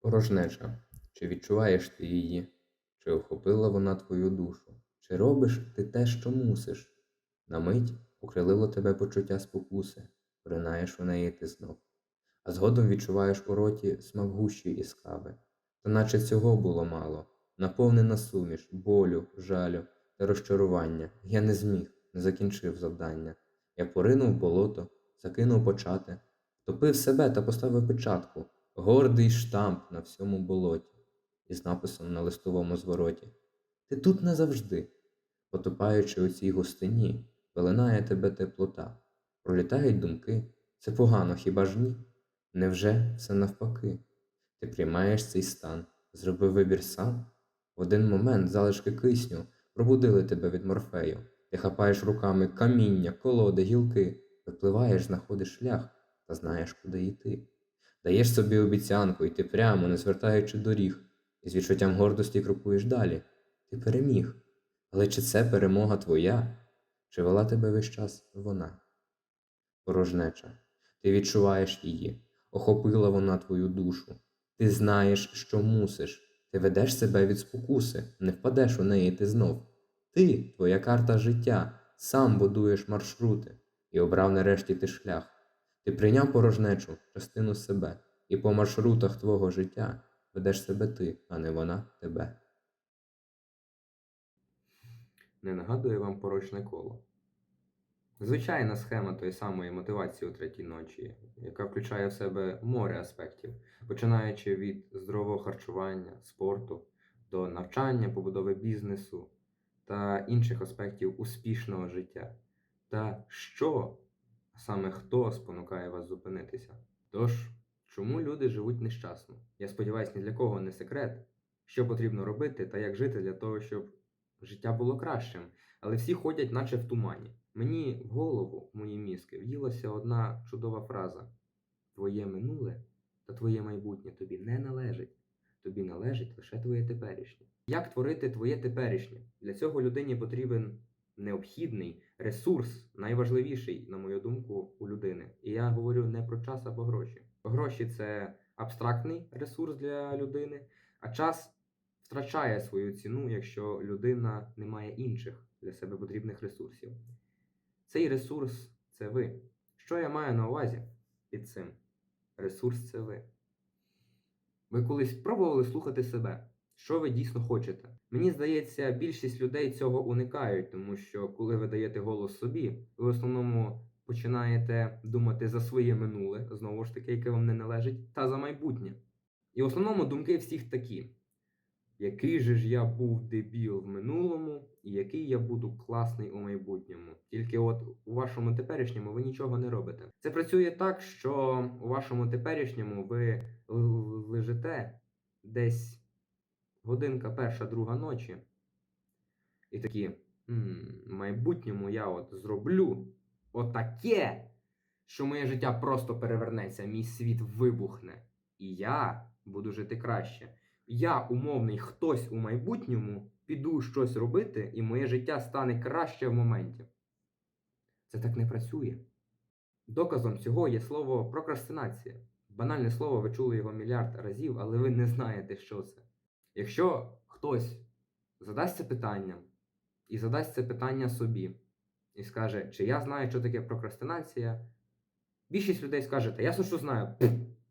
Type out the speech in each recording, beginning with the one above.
Порожнеча. Чи відчуваєш ти її? Чи охопила вона твою душу? Чи робиш ти те, що мусиш? На мить окрилило тебе почуття спокуси, поринаєш у неї ти знов. А згодом відчуваєш у роті смак гущі із кави. Та наче цього було мало, наповнена суміш, болю, жалю та розчарування. Я не зміг, не закінчив завдання. Я поринув болото, закинув почати, втопив себе та поставив печатку, гордий штамп на всьому болоті, із написом на листовому звороті. Ти тут назавжди, потопаючи у цій густині, пеленає тебе теплота. Пролітають думки, це погано, хіба ж ні? Невже все навпаки? Ти приймаєш цей стан, зробив вибір сам? В один момент залишки кисню пробудили тебе від морфею. Ти хапаєш руками каміння, колоди, гілки, випливаєш, знаходиш шлях та знаєш, куди йти. Даєш собі обіцянку йти прямо, не звертаючи доріг, і з відчуттям гордості крокуєш далі. Ти переміг. Але чи це перемога твоя? Чи вела тебе весь час вона? Порожнеча. Ти відчуваєш її, охопила вона твою душу. Ти знаєш, що мусиш. Ти ведеш себе від спокуси, не впадеш у неї ти знов. Ти, твоя карта життя, сам будуєш маршрути і обрав нарешті ти шлях. Ти прийняв порожнечу, частину себе, і по маршрутах твого життя ведеш себе ти, а не вона тебе. Не нагадує вам порочне коло. Звичайна схема тої самої мотивації у третій ночі, яка включає в себе море аспектів, починаючи від здорового харчування, спорту до навчання, побудови бізнесу та інших аспектів успішного життя. Та що, саме хто спонукає вас зупинитися? Тож, чому люди живуть нещасно? Я сподіваюся, ні для кого не секрет, що потрібно робити та як жити для того, щоб життя було кращим. Але всі ходять, наче в тумані. Мені в голову, в мої мізки, в'їлася одна чудова фраза: Твоє минуле та твоє майбутнє тобі не належить. Тобі належить лише твоє теперішнє. Як творити твоє теперішнє? Для цього людині потрібен необхідний ресурс, найважливіший, на мою думку, у людини. І я говорю не про час або гроші. Гроші це абстрактний ресурс для людини, а час втрачає свою ціну, якщо людина не має інших для себе потрібних ресурсів. Цей ресурс це ви. Що я маю на увазі під цим? Ресурс це ви. Ви колись пробували слухати себе, що ви дійсно хочете. Мені здається, більшість людей цього уникають, тому що коли ви даєте голос собі, ви в основному починаєте думати за своє минуле, знову ж таки, яке вам не належить, та за майбутнє. І в основному думки всіх такі: який же ж я був дебіл в минулому, і який я буду класний у майбутньому. Тільки от у вашому теперішньому ви нічого не робите. Це працює так, що у вашому теперішньому ви лежите десь годинка перша, друга ночі, і такі, «М, в майбутньому я от зроблю отаке, що моє життя просто перевернеться, мій світ вибухне, і я буду жити краще. Я, умовний хтось у майбутньому, піду щось робити, і моє життя стане краще в моменті. Це так не працює. Доказом цього є слово прокрастинація. Банальне слово, ви чули його мільярд разів, але ви не знаєте, що це. Якщо хтось задасться питанням і задасть це питання собі, і скаже, чи я знаю, що таке прокрастинація, більшість людей скаже, та ясно, що знаю.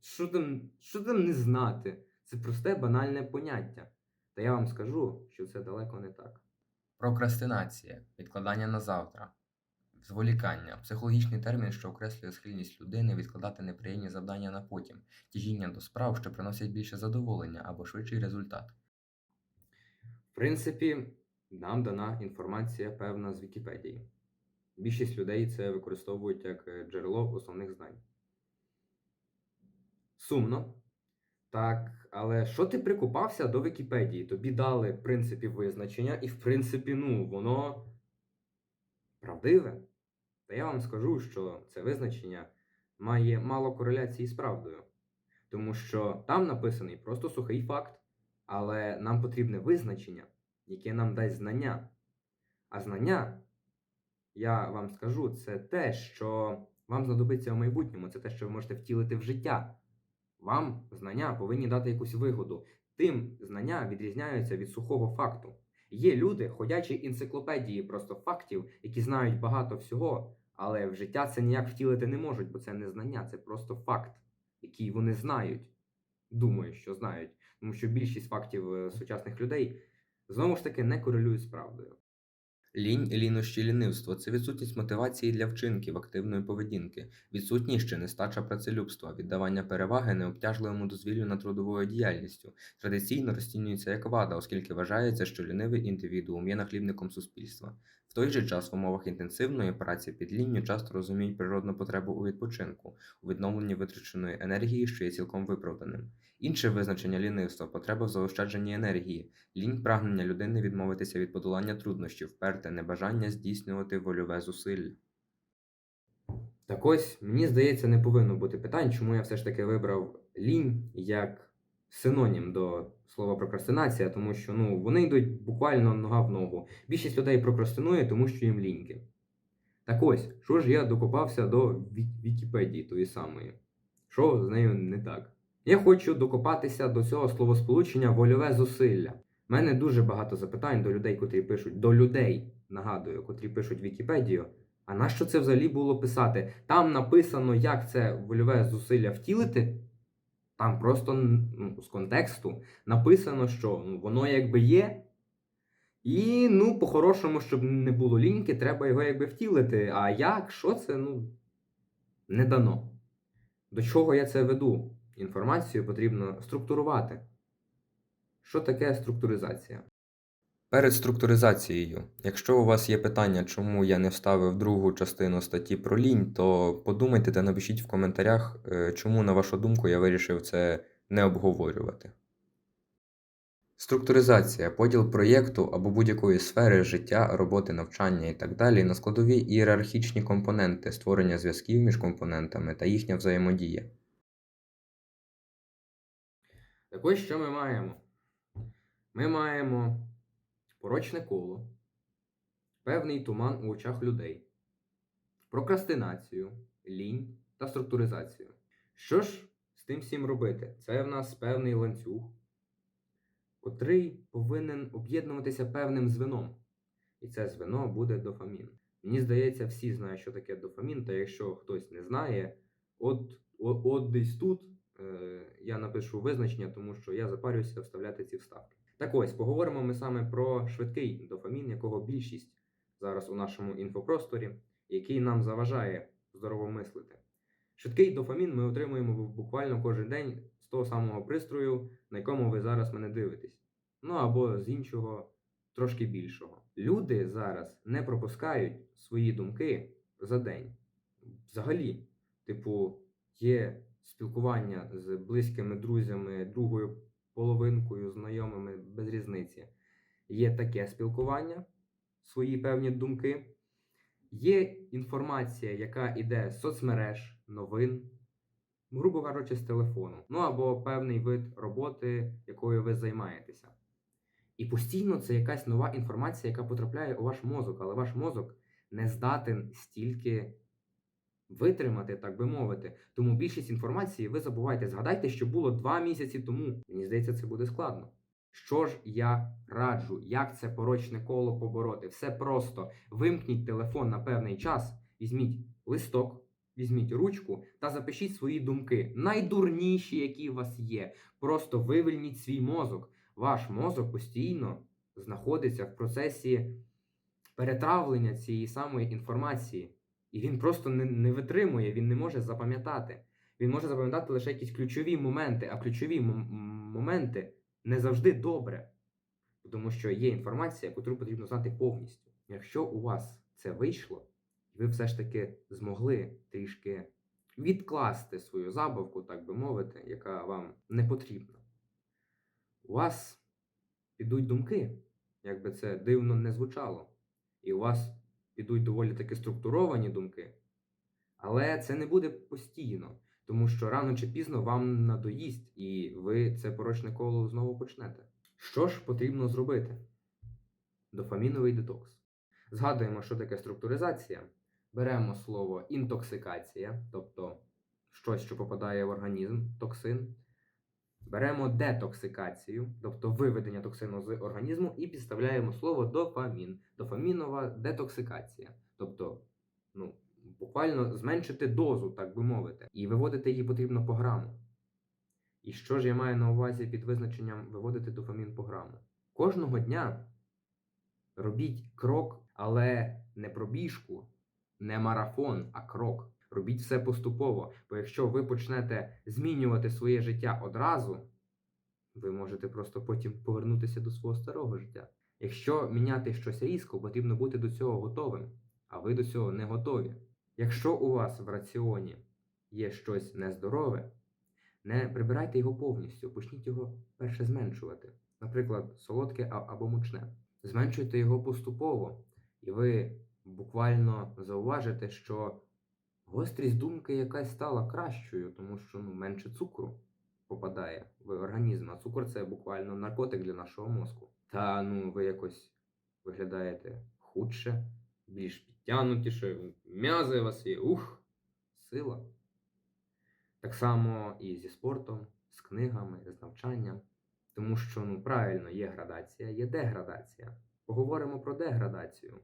Що там, що там не знати? Це просте банальне поняття. Та я вам скажу, що це далеко не так. Прокрастинація відкладання на завтра. Зволікання психологічний термін, що окреслює схильність людини відкладати неприємні завдання на потім, тяжіння до справ, що приносять більше задоволення або швидший результат. В принципі, нам дана інформація певна з Вікіпедії. Більшість людей це використовують як е, джерело основних знань. Сумно. Так, але що ти прикупався до Вікіпедії? Тобі дали в принципі визначення, і в принципі, ну, воно правдиве. Та я вам скажу, що це визначення має мало кореляції з правдою. Тому що там написаний просто сухий факт, але нам потрібне визначення, яке нам дасть знання. А знання, я вам скажу, це те, що вам знадобиться в майбутньому, це те, що ви можете втілити в життя. Вам знання повинні дати якусь вигоду. Тим знання відрізняються від сухого факту. Є люди, ходячі енциклопедії просто фактів, які знають багато всього, але в життя це ніяк втілити не можуть, бо це не знання, це просто факт, який вони знають. Думаю, що знають. Тому що більшість фактів е, сучасних людей знову ж таки не корелюють з правдою. Лінь, лінощі, лінивство це відсутність мотивації для вчинків активної поведінки, відсутність чи нестача працелюбства, віддавання переваги необтяжливому дозвіллю над трудовою діяльністю. Традиційно розцінюється як вада, оскільки вважається, що лінивий індивідуум є нахлібником суспільства. В той же час в умовах інтенсивної праці під лінню часто розуміють природну потребу у відпочинку, у відновленні витраченої енергії, що є цілком виправданим. Інше визначення лінивства потреба в заощадженні енергії, лінь прагнення людини відмовитися від подолання труднощів, вперте небажання здійснювати вольове зусилля. Так ось, мені здається, не повинно бути питань, чому я все ж таки вибрав лінь як синонім до слова прокрастинація, тому що ну, вони йдуть буквально нога в ногу. Більшість людей прокрастинує, тому що їм ліньки. Так ось, що ж я докопався до Вікіпедії тої самої? Що з нею не так? Я хочу докопатися до цього словосполучення вольове зусилля. У мене дуже багато запитань до людей, котрі пишуть, до людей, нагадую, котрі пишуть Вікіпедію. А нащо це взагалі було писати? Там написано, як це вольове зусилля втілити. Там просто ну, з контексту написано, що ну, воно якби є. І, ну, по-хорошому, щоб не було ліньки, треба його якби втілити. А як? Що це? Ну, не дано. До чого я це веду? Інформацію потрібно структурувати. Що таке структуризація? Перед структуризацією, якщо у вас є питання, чому я не вставив другу частину статті про лінь, то подумайте та напишіть в коментарях, е, чому, на вашу думку, я вирішив це не обговорювати. Структуризація поділ проєкту або будь-якої сфери життя, роботи, навчання і так далі на складові ієрархічні компоненти, створення зв'язків між компонентами та їхня взаємодія. Так ось що ми маємо? Ми маємо порочне коло, певний туман у очах людей, прокрастинацію, лінь та структуризацію. Що ж з тим всім робити? Це в нас певний ланцюг, котрий повинен об'єднуватися певним звеном. І це звено буде дофамін. Мені здається, всі знають, що таке дофамін, та якщо хтось не знає, от, от, от десь тут е, я напишу визначення, тому що я запарююся вставляти ці вставки. Так ось, поговоримо ми саме про швидкий дофамін, якого більшість зараз у нашому інфопросторі, який нам заважає здорово мислити. Швидкий дофамін ми отримуємо буквально кожен день з того самого пристрою, на якому ви зараз мене дивитесь. Ну або з іншого трошки більшого. Люди зараз не пропускають свої думки за день. Взагалі, типу, є спілкування з близькими друзями, другою половинкою, знайомими без різниці. Є таке спілкування, свої певні думки. Є інформація, яка йде з соцмереж, новин, грубо кажучи, з телефону. Ну або певний вид роботи, якою ви займаєтеся. І постійно це якась нова інформація, яка потрапляє у ваш мозок, але ваш мозок не здатен стільки витримати, так би мовити. Тому більшість інформації ви забуваєте. Згадайте, що було два місяці тому. Мені здається, це буде складно. Що ж я раджу, як це порочне коло побороти? Все просто вимкніть телефон на певний час, візьміть листок, візьміть ручку та запишіть свої думки, найдурніші, які у вас є. Просто вивільніть свій мозок. Ваш мозок постійно знаходиться в процесі перетравлення цієї самої інформації. І він просто не, не витримує, він не може запам'ятати. Він може запам'ятати лише якісь ключові моменти, а ключові моменти не завжди добре. Тому що є інформація, яку потрібно знати повністю. Якщо у вас це вийшло, і ви все ж таки змогли трішки відкласти свою забавку, так би мовити, яка вам не потрібна, у вас підуть думки, як би це дивно не звучало. І у вас підуть доволі таки структуровані думки, але це не буде постійно, тому що рано чи пізно вам надоїсть, і ви це порочне коло знову почнете. Що ж потрібно зробити? Дофаміновий детокс. Згадуємо, що таке структуризація. Беремо слово інтоксикація, тобто щось, що попадає в організм, токсин. Беремо детоксикацію, тобто виведення токсину з організму, і підставляємо слово дофамін. Дофамінова детоксикація. Тобто, ну, буквально зменшити дозу, так би мовити. І виводити її потрібно по граму. І що ж я маю на увазі під визначенням виводити дофамін по граму? Кожного дня робіть крок, але не пробіжку, не марафон, а крок. Робіть все поступово. Бо якщо ви почнете змінювати своє життя одразу, ви можете просто потім повернутися до свого старого життя. Якщо міняти щось різко, потрібно бути до цього готовим, а ви до цього не готові. Якщо у вас в раціоні є щось нездорове, не прибирайте його повністю, почніть його перше зменшувати. Наприклад, солодке або мучне. Зменшуйте його поступово, і ви буквально зауважите, що гострість думки якась стала кращою, тому що ну, менше цукру попадає в організм, а цукор це буквально наркотик для нашого мозку. Та ну ви якось виглядаєте худше, більш підтягнутіше, м'язи у вас є, ух, сила. Так само і зі спортом, з книгами, з навчанням. Тому що ну, правильно є градація, є деградація. Поговоримо про деградацію.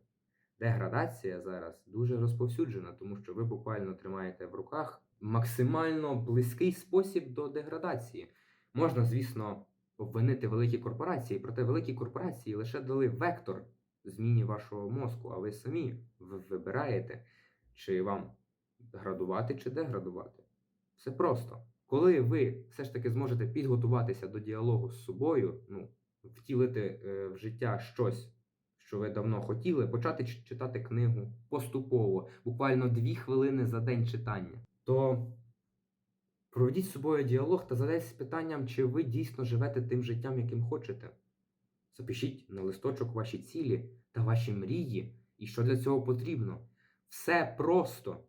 Деградація зараз дуже розповсюджена, тому що ви буквально тримаєте в руках максимально близький спосіб до деградації. Можна, звісно, обвинити великі корпорації, проте великі корпорації лише дали вектор зміні вашого мозку, а ви самі вибираєте, чи вам градувати, чи деградувати. Все просто. Коли ви все ж таки зможете підготуватися до діалогу з собою, ну, втілити е, в життя щось, що ви давно хотіли, почати читати книгу поступово, буквально дві хвилини за день читання, то проведіть з собою діалог та задайтесь питанням, чи ви дійсно живете тим життям, яким хочете. Запишіть на листочок ваші цілі та ваші мрії, і що для цього потрібно. Все просто,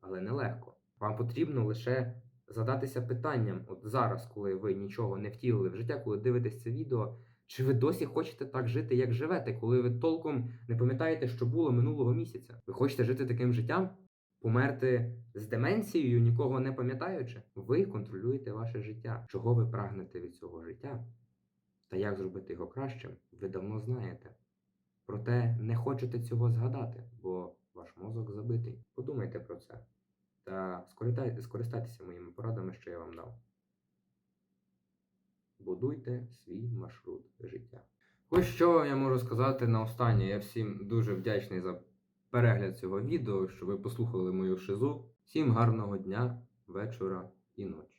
але нелегко. Вам потрібно лише задатися питанням, от зараз, коли ви нічого не втілили в життя, коли дивитесь це відео, чи ви досі хочете так жити, як живете, коли ви толком не пам'ятаєте, що було минулого місяця? Ви хочете жити таким життям? Померти з деменцією, нікого не пам'ятаючи? Ви контролюєте ваше життя. Чого ви прагнете від цього життя? Та як зробити його кращим, ви давно знаєте. Проте не хочете цього згадати, бо ваш мозок забитий. Подумайте про це та скористайтеся моїми порадами, що я вам дав. Будуйте свій маршрут життя. Ось що я можу сказати на останнє. Я всім дуже вдячний за перегляд цього відео, що ви послухали мою шизу. Всім гарного дня, вечора і ночі.